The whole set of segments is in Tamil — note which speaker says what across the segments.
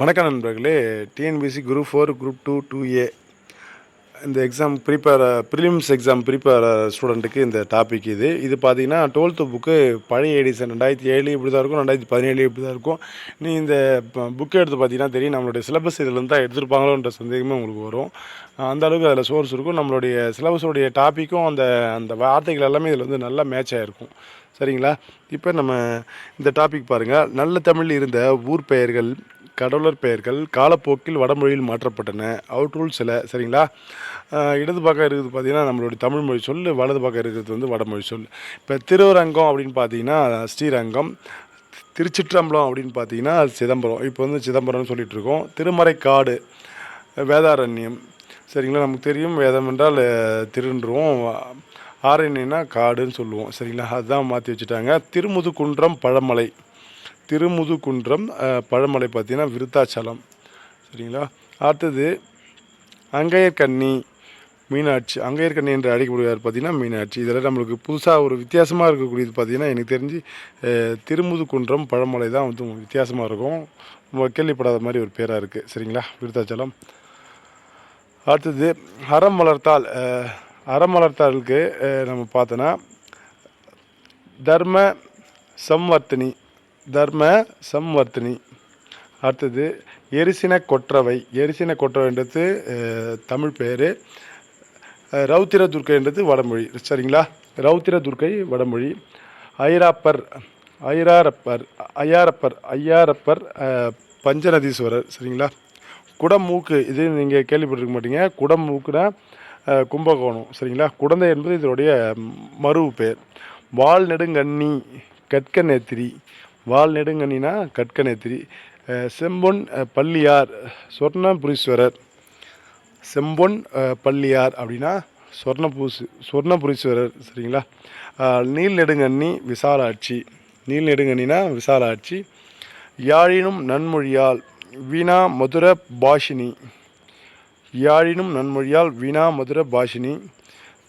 Speaker 1: வணக்கம் நண்பர்களே. TNPSC group four group two two A. இந்த exam prepare prelims exam prepare ஸ்டூடெண்ட்டுக்கு இந்த டாபிக் இது. இது பார்த்தீங்கன்னா டுவெல்த்து புக்கு பழைய எடிஷன் ரெண்டாயிரத்தி ஏழு இப்படி தான் இருக்கும் ரெண்டாயிரத்தி பதினேழு இப்படி தான் இருக்கும். நீ இந்த புக்கை எடுத்து பார்த்தீங்கன்னா தெரியும் நம்மளுடைய சிலபஸ் இதுலேருந்து தான் எடுத்திருப்பாங்களோன்ற சந்தேகமே உங்களுக்கு வரும். அந்த அளவுக்கு அதில் சோர்ஸ் இருக்கும். நம்மளுடைய சிலபஸோடைய டாப்பிக்கும் அந்த அந்த வார்த்தைகள் எல்லாமே இதில் வந்து நல்லா மேட்ச் ஆகிருக்கும் சரிங்களா? இப்போ நம்ம இந்த டாபிக் பாருங்கள் நல்ல தமிழில் இருந்த ஊர் பெயர்கள் கடவுளர் பெயர்கள் காலப்போக்கில் வடமொழியில் மாற்றப்பட்டன. அவற்றுள் சில சரிங்களா? இடது பக்கம் இருக்கிறது பார்த்தீங்கன்னா நம்மளுடைய தமிழ் மொழி சொல் வலது பக்கம் இருக்கிறது வந்து வடமொழி சொல். இப்போ திருவரங்கம் அப்படின்னு பார்த்தீங்கன்னா ஸ்ரீரங்கம் திருச்சிற்றம்பலம் அப்படின்னு பார்த்தீங்கன்னா சிதம்பரம். இப்போ வந்து சிதம்பரம்னு சொல்லிட்டு இருக்கோம். திருமறைக்காடு வேதாரண்யம். சரிங்களா? நமக்கு தெரியும் வேதம் என்றால் திருன்றுவோம். ஆரண்யன்னா காடுன்னு சொல்லுவோம். சரிங்களா? அதுதான் மாற்றி வச்சுட்டாங்க. திருமுதுகுன்றம் பழமலை. திருமுதுகுன்றம் பழமலை பார்த்தீங்கன்னா விருத்தாச்சலம். சரிங்களா? அடுத்தது அங்கையர்கண்ணி மீனாட்சி. அங்கையர்கண்ணி என்று அழைக்கப்படுவார் பார்த்தீங்கன்னா மீனாட்சி. இதெல்லாம் நம்மளுக்கு புதுசாக ஒரு வித்தியாசமாக இருக்கக்கூடியது பார்த்தீங்கன்னா எனக்கு தெரிஞ்சு திருமுதுகுன்றம் பழமலை தான் வந்து வித்தியாசமாக இருக்கும். நம்ம கேள்விப்படாத மாதிரி ஒரு பேராக இருக்குது சரிங்களா? விருத்தாச்சலம். அடுத்தது அறம் வளர்த்தால் அறம் வளர்த்தாளுக்கு நம்ம பார்த்தோன்னா தர்ம சம்வர்த்தினி. தர்ம சம்வர்த்தினி. அடுத்தது எரிசின கொற்றவை. எரிசின கொற்றவைன்றது தமிழ் பேர் ரௌத்திர துர்க்கைன்றது வடமொழி. சரிங்களா? ரௌத்திர துர்க்கை வடமொழி. ஐராப்பர் ஐராரப்பர் ஐயாரப்பர் ஐயாரப்பர் பஞ்சநதீஸ்வரர். சரிங்களா? குடமூக்கு இது நீங்கள் கேள்விப்பட்டிருக்க மாட்டீங்க. குடமூக்குனா கும்பகோணம். சரிங்களா? குடந்தை என்பது இதனுடைய மறு பேர் வால் நெடுங்கண்ணி கற்க நேத்திரி வால் நெடுங்கனினா கட்கநேத்திரி செம்பொன் பள்ளியார் சொர்ணபுரீஸ்வரர். செம்பொன் பள்ளியார் அப்படின்னா சொர்ணபூசு சொர்ணபுரீஸ்வரர் சரிங்களா? நீல் நெடுங்கண்ணி விசாலாட்சி. நீல் நெடுங்கண்ணினா விசாலாட்சி. யாழினும் நன்மொழியால் வீணா மதுர பாஷினி. யாழினும் நன்மொழியால் வீணா மதுர பாஷினி.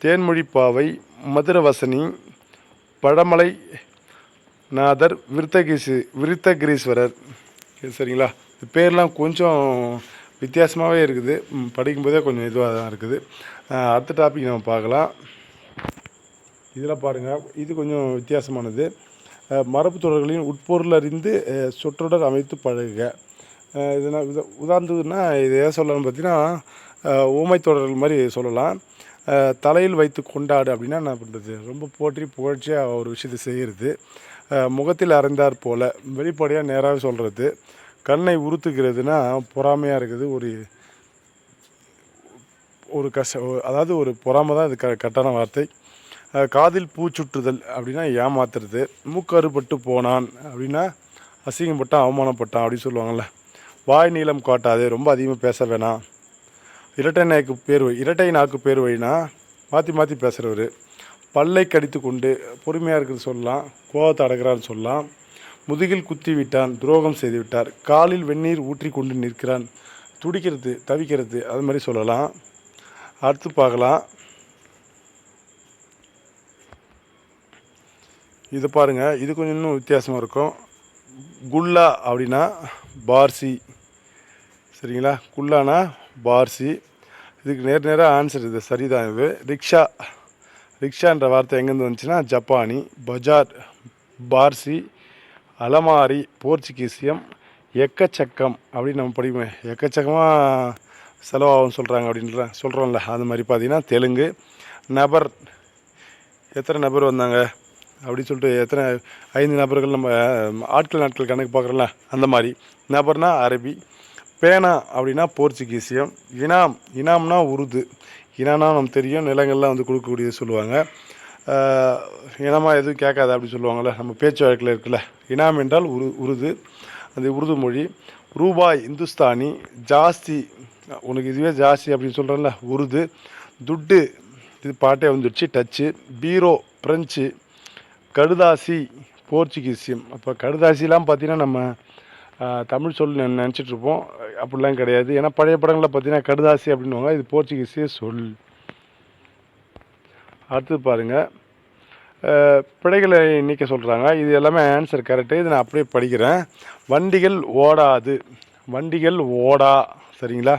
Speaker 1: தேன்மொழிப்பாவை மதுரவசனி. பழமலை நாதர் விருத்தகிசு விருத்தகிரீஸ்வரர் சரிங்களா? இது பேர்லாம் கொஞ்சம் வித்தியாசமாகவே இருக்குது. படிக்கும்போதே கொஞ்சம் இதுவாக தான் இருக்குது. அடுத்த டாபிக் நம்ம பார்க்கலாம். இதில் பாருங்கள் இது கொஞ்சம் வித்தியாசமானது. மரபு தொடர்களின் உட்பொருள் அறிந்து சொற்றொடர் அமைத்து பழகுக. இதுனா உத- உதாரணத்துக்குன்னா இது ஏன் சொல்லலாம்னு பார்த்தீங்கன்னா ஊமை தொடர்கள் மாதிரி சொல்லலாம். தலையில் வைத்து கொண்டாடு அப்படின்னா என்ன பண்ணுறது ரொம்ப போற்றி புகழ்ச்சியாக ஒரு விஷயத்தை செய்கிறது முகத்தில் அறைந்தார் போல வெளிப்படையாக நேராக சொல்கிறது கண்ணை உறுத்துக்கிறதுனா பொறாமையாக இருக்குது ஒரு ஒரு கஷ்ட அதாவது ஒரு பொறாமை தான் இது க கட்டான வார்த்தை. காதில் பூச்சுற்றுதல் அப்படின்னா ஏமாத்துறது. மூக்கறுபட்டு போனான் அப்படின்னா அசிங்கப்பட்டான் அவமானப்பட்டான் அப்படின்னு சொல்லுவாங்கள்ல வாய் நீளம் காட்டாது ரொம்ப அதிகமாக பேச வேணாம். இரட்டை நாய்க்கு பேர் இரட்டை நாக்கு பேர் வழினா மாற்றி மாற்றி பேசுகிறவர் பல்லை கடித்து கொண்டு பொறுமையாக இருக்கிறது சொல்லலாம் கோவத்தை அடக்கிறான்னு சொல்லலாம். முதுகில் குத்தி விட்டான் துரோகம் செய்து விட்டார் காலில் வெந்நீர் ஊற்றி கொண்டு நிற்கிறான். துடிக்கிறது தவிக்கிறது அது மாதிரி சொல்லலாம். அடுத்து பார்க்கலாம். இது பாருங்கள் இது கொஞ்சம் இன்னும் வித்தியாசமாக இருக்கும். குல்லா அப்படின்னா பார்சி. சரிங்களா? குல்லானா பார்சி. இதுக்கு நேர் நேராக ஆன்சர் இது சரிதான் இது. ரிக்ஷா. ரிக்ஷான்ற வார்த்தை எங்கேருந்து வந்துச்சுன்னா ஜப்பானி பஜார் பார்சி அலமாரி போர்ச்சுகீசியம் எக்கச்சக்கம் அப்படின்னு நம்ம படிப்போம். எக்கச்சக்கமாக செலவாகும் சொல்கிறாங்க அப்படின்ற சொல்கிறோம்ல அது மாதிரி பார்த்திங்கன்னா தெலுங்கு நபர் எத்தனை நபர் வந்தாங்க அப்படின்னு சொல்லிட்டு எத்தனை ஐந்து நபர்கள் நம்ம ஆட்கள் நாட்கள் கணக்கு பார்க்குறோம்ல அந்த மாதிரி. நபர்னா அரபி பேனா அப்படின்னா போர்ச்சுகீசியம் இனாம் இனாம்னா உருது. இனம்னா நமக்கு தெரியும் நிலங்கள்லாம் வந்து கொடுக்கக்கூடியது சொல்லுவாங்க. இனமாக இனமா எதுவும் கேட்காது அப்படி சொல்லுவாங்கள்ல நம்ம பேச்சு வழக்கில் இருக்குல்ல. இனாம் என்றால் உரு உருது அந்த உருது மொழி. ரூபாய் இந்துஸ்தானி ஜாஸ்தி உனக்கு இதுவே ஜாஸ்தி அப்படின்னு சொல்கிறேன்ல உருது. துட்டு இது பாட்டே வந்துடுச்சு டச்சு. பீரோ பிரெஞ்சு. கடுதாசி போர்ச்சுகீசியம். அப்போ கடுதாசிலாம் பார்த்தீங்கன்னா நம்ம தமிழ் சொல் நினச்சிட்ருப்போம். இருப்போம் அப்படிலாம் கிடையாது. ஏன்னா பழைய படங்களில் பார்த்தீங்கன்னா கடுதாசி அப்படின்னுவாங்க. இது போர்ச்சுகீசிய சொல். அடுத்து பாருங்கள் பிழைகளை நீக்க சொல்கிறாங்க இது எல்லாமே ஆன்சர் கரெக்டு இது நான் அப்படியே படிக்கிறேன். வண்டிகள் ஓடாது. வண்டிகள் ஓடா. சரிங்களா?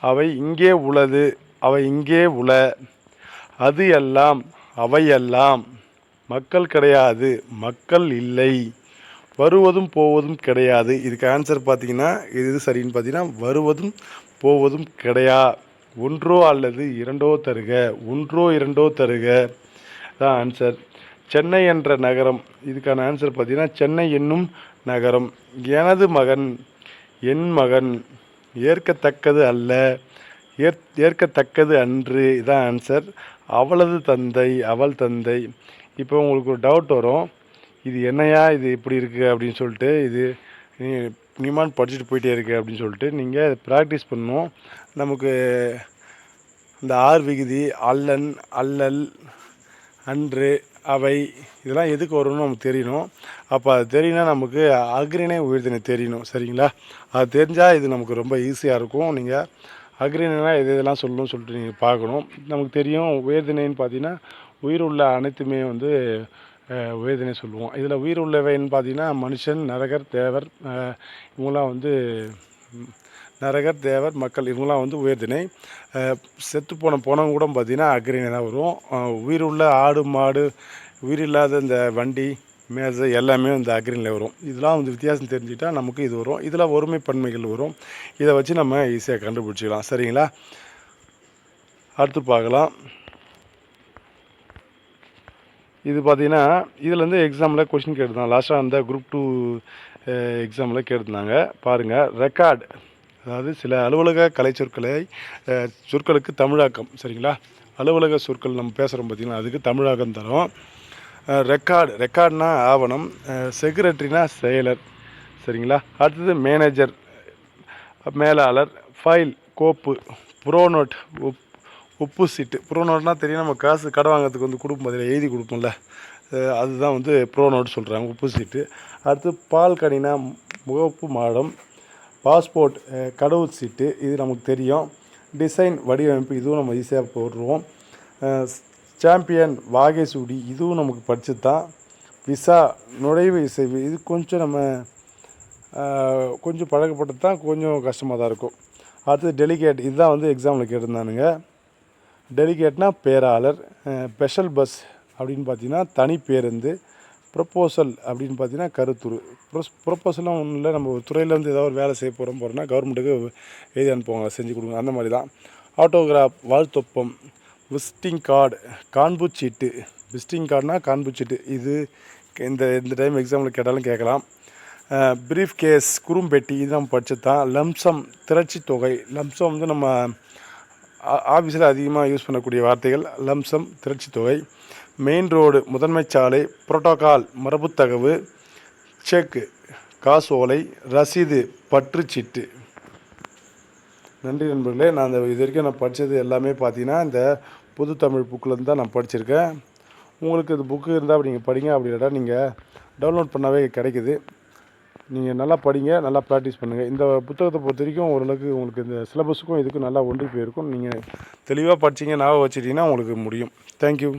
Speaker 1: அவை இங்கே உளது. அவை இங்கே உள. அது எல்லாம் அவையெல்லாம் மக்கள் கிடையாது. மக்கள் இல்லை. வருவதும் போவதும் கிடையாது. இதுக்கு ஆன்சர் பார்த்தீங்கன்னா இது எது சரின்னு பார்த்தீங்கன்னா வருவதும் போவதும் கிடையா ஒன்றோ அல்லது இரண்டோ தருக ஒன்றோ இரண்டோ தருக. தான் ஆன்சர் சென்னை என்ற நகரம் இதுக்கான ஆன்சர் பார்த்தீங்கன்னா சென்னை என்னும் நகரம். எனது மகன் என் மகன் ஏற்கத்தக்கது அல்ல ஏற் ஏற்கத்தக்கது அன்று இதான் ஆன்சர் அவளது தந்தை அவள் தந்தை. இப்போ உங்களுக்கு ஒரு டவுட் வரும். இது என்னையா இது இப்படி இருக்குது அப்படின்னு சொல்லிட்டு இது நீ நீமான் படிச்சுட்டு போயிட்டே இருக்கு அப்படின்னு சொல்லிட்டு நீங்கள் ப்ராக்டிஸ் பண்ணணும் நமக்கு இந்த ஆர் விகுதி அல்லன் அல்லல் அன்று அவை இதெல்லாம் எதுக்கு வரும்னு நமக்கு தெரியணும். அப்போ அது தெரியணும்னா நமக்கு அக்ரிணை உயிர்திணை தெரியணும் சரிங்களா? அது தெரிஞ்சால் இது நமக்கு ரொம்ப ஈஸியாக இருக்கும். நீங்கள் அக்ரிணைனா எது இதெல்லாம் சொல்லணும்னு சொல்லிட்டு நீங்கள் பார்க்கணும். நமக்கு தெரியும் உயிர்தினைன்னு பார்த்தீங்கன்னா உயிர் உள்ள அனைத்துமே வந்து வேதனை உயர்திணை சொல்லுவோம். இதில் உயிர் உள்ளவைன்னு பார்த்தீங்கன்னா மனுஷன் நரகர் தேவர் இவங்களாம் வந்து நரகர் தேவர் மக்கள் இவங்களாம் வந்து உயர்திணை செத்து போன போனவங்க கூட பார்த்திங்கன்னா அக்ரிணை தான் வரும் உயிர் உள்ள ஆடு மாடு உயிர் இல்லாத இந்த வண்டி மேசை எல்லாமே இந்த அக்ரினில் வரும். இதெல்லாம் வந்து வித்தியாசம் தெரிஞ்சுக்கிட்டால் நமக்கு இது வரும். இதில் ஒருமை பன்மைகள் வரும். இதை வச்சு நம்ம ஈஸியாக கண்டுபிடிச்சிக்கலாம். சரிங்களா? அடுத்து பார்க்கலாம். இது பார்த்தீங்கன்னா இதுலேருந்து எக்ஸாமில் கொஷின் கேட்டுருந்தாங்க லாஸ்ட்டாக அந்த குரூப் டூ எக்ஸாமில் கேட்டிருந்தாங்க. பாருங்கள் ரெக்கார்டு அதாவது சில அலுவலக கலை சொற்களை சொற்களுக்கு தமிழாக்கம் சரிங்களா? அலுவலக சொற்கள் நம்ம பேசுகிறோம் பார்த்தீங்கன்னா அதுக்கு தமிழாக்கம் தரும். ரெக்கார்டு ரெக்கார்ட்னா ஆவணம். செக்ரட்டரினா செயலர் சரிங்களா? அடுத்தது மேனேஜர் மேலாளர் ஃபைல் கோப்பு ப்ரோனோட் உப்பு சீட்டு. ப்ரோனோட்னா தெரியும் நம்ம காசு கடை வாங்குறதுக்கு வந்து கொடுப்போம் அதில் எழுதி கொடுப்போம்ல. அதுதான் வந்து ப்ரோனோட் சொல்கிறாங்க உப்பு சீட்டு. அடுத்து பால் கனினா முகப்பு மாடம் பாஸ்போர்ட் கடவுள் சீட்டு இது நமக்கு தெரியும். டிசைன் வடிவமைப்பு இதுவும் நம்ம ஈஸியாக போடுருவோம் சாம்பியன் வாகேசூடி இதுவும் நமக்கு படிச்சது. தான் விசா நுழைவு இசைவு இது கொஞ்சம் நம்ம கொஞ்சம் பழக்கப்பட்டது தான் கொஞ்சம் கஷ்டமாக தான் இருக்கும். அடுத்தது டெலிகேட் இதுதான் வந்து எக்ஸாமில் கேட்டிருந்தானுங்க. டெலிகேட்னா பேராளர் ஸ்பெஷல் பஸ் அப்படின்னு பார்த்தீங்கன்னா தனி பேருந்து ப்ரொப்போசல் அப்படின்னு பார்த்தீங்கன்னா கருத்துரு. ப்ரொஸ் ப்ரொப்போசல்லாம் ஒன்றும் இல்லை நம்ம ஒரு ஏதாவது ஒரு வேலை செய்ய போகிறோம் போகிறோம்னா கவர்மெண்ட்டுக்கு எழுதி அனுப்புவாங்க செஞ்சு கொடுங்க அந்த மாதிரி தான். ஆட்டோகிராஃப் வாழ்த்தொப்பம் விசிட்டிங் கார்டு காண்பு சீட்டு விசிட்டிங் கார்டுனா காண்பு சீட்டு இது இந்த இந்த டைம் எக்ஸாமில் கேட்டாலும் கேட்கலாம். ப்ரீஃப் கேஸ் குறும்பெட்டி இது நம்ம படிச்சது தான். லம்சம் திரட்சி தொகை. லம்சம் வந்து நம்ம ஆஃபீஸில் அதிகமாக யூஸ் பண்ணக்கூடிய வார்த்தைகள் லம்சம் திரட்சி தொகை மெயின் ரோடு முதன்மை சாலை புரோட்டோகால் மரபுத்தகவு செக் காசோலை ரசீது பற்றுச்சீட்டு நன்றி நண்பர்களே நான் இந்த இது வரைக்கும் நான் படித்தது எல்லாமே பார்த்தீங்கன்னா இந்த புது தமிழ் புக்கிலேருந்து தான் நான் படிச்சிருக்கேன். உங்களுக்கு இந்த புக்கு இருந்தால் அப்படி நீங்கள் படிங்க அப்படி நீங்கள் டவுன்லோட் பண்ணாவே கிடைக்குது. நீங்கள் நல்லா படிங்க நல்லா ப்ராக்டிஸ் பண்ணுங்கள் இந்த புத்தகத்தை பொறுத்த வரைக்கும் ஓரளவுக்கு உங்களுக்கு இந்த சிலபஸுக்கும் இதுக்கும் நல்லா ஒன்றி போயிருக்கும். நீங்கள் தெளிவாக படிச்சீங்க ஞாபகம் வச்சுட்டிங்கன்னா உங்களுக்கு முடியும். தேங்க்யூ